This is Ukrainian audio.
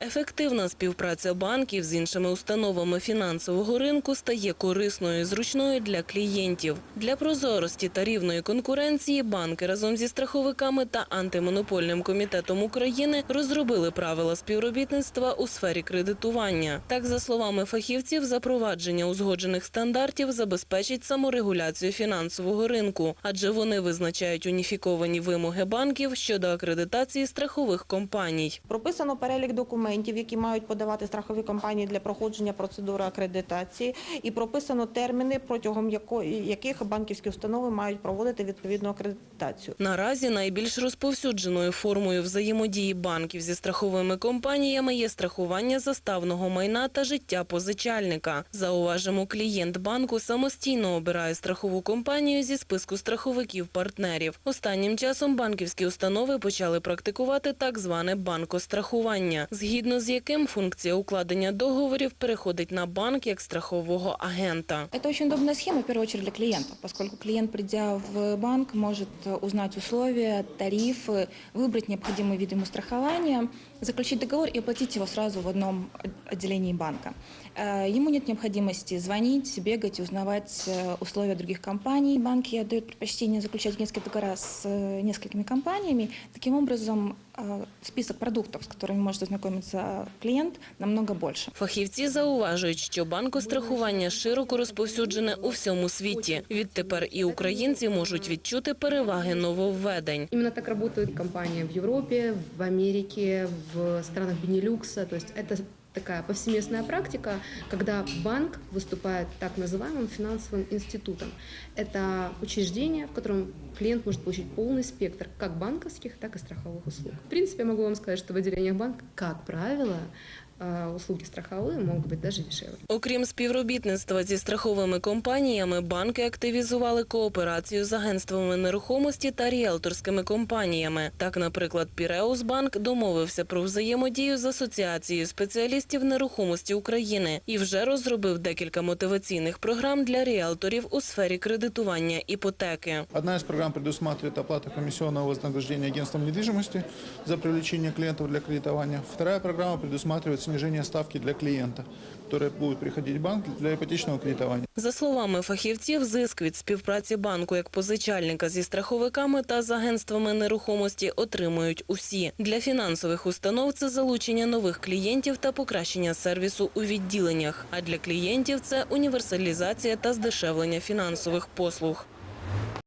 Ефективна співпраця банків з іншими установами фінансового ринку стає корисною і зручною для клієнтів. Для прозорості та рівної конкуренції банки разом зі страховиками та антимонопольним комітетом України розробили правила співробітництва у сфері кредитування. Так, за словами фахівців, запровадження узгоджених стандартів забезпечить саморегуляцію фінансового ринку, адже вони визначають уніфіковані вимоги банків щодо акредитації страхових компаній. Прописано перелік документів, які мають подавати страхові компанії для проходження процедури акредитації, і прописано терміни, протягом яких банківські установи мають проводити відповідну акредитацію. Наразі найбільш розповсюдженою формою взаємодії банків зі страховими компаніями є страхування заставного майна та життя позичальника. Зауважимо, клієнт банку самостійно обирає страхову компанію зі списку страховиків-партнерів. Останнім часом банківські установи почали практикувати так зване банкострахування, згідно з яким функція укладення договорів переходить на банк як страхового агента. Это очень удобная схема, в первую очередь, для клиента, поскольку клиент, придя в банк, может э, узнать условия, тарифы, выбрать необходимый вид ему страхования, заключить договор и оплатить его сразу в одном от- отделении банка. Э, Ему нет необходимости звонить, бегать и узнавать э, условия других компаний. Банки отдают предпочтение заключать несколько договора с э, несколькими компаниями. Таким образом, э, список продуктов, с которыми может ознакомиться клиент, намного більше. Фахівці зауважують, що банкострахування широко розповсюджене у всьому світі. Відтепер і українці можуть відчути переваги нововведень. Іменно так працюють компанії в Європі, в Америці, в странах Бенілюкса. То есть это такая повсеместная практика, когда банк выступает так называемым финансовым институтом. Это учреждение, в котором клиент может получить полный спектр как банковских, так и страховых услуг. В принципе, я могу вам сказать, что в отделениях банка, как правило, э, услуги страховые могут быть даже дешевле. Окрім співробітництва зі страховими компаніями, банки активізували кооперацію з агентствами нерухомості та ріелторськими компаніями. Так, наприклад, Піреус Банк домовився про взаємодію з асоціацією спеціалістів нерухомості України і вже розробив декілька мотиваційних програм для ріелторів у сфері кредитування іпотеки. Одна из программ предусматривает оплату комиссионного вознаграждения агентством недвижимости за привлечение клиентов для кредитования. Вторая программа предусматривает снижение ставки для клиента, который будет приходить в банк для ипотечного кредитования. За словами фахівців, зиск від співпраці банку як позичальника зі страховиками та з агентствами нерухомості отримують усі. Для фінансових установ це залучення нових клієнтів та покращення сервісу у відділеннях. А для клієнтів це універсалізація та здешевлення фінансових послуг.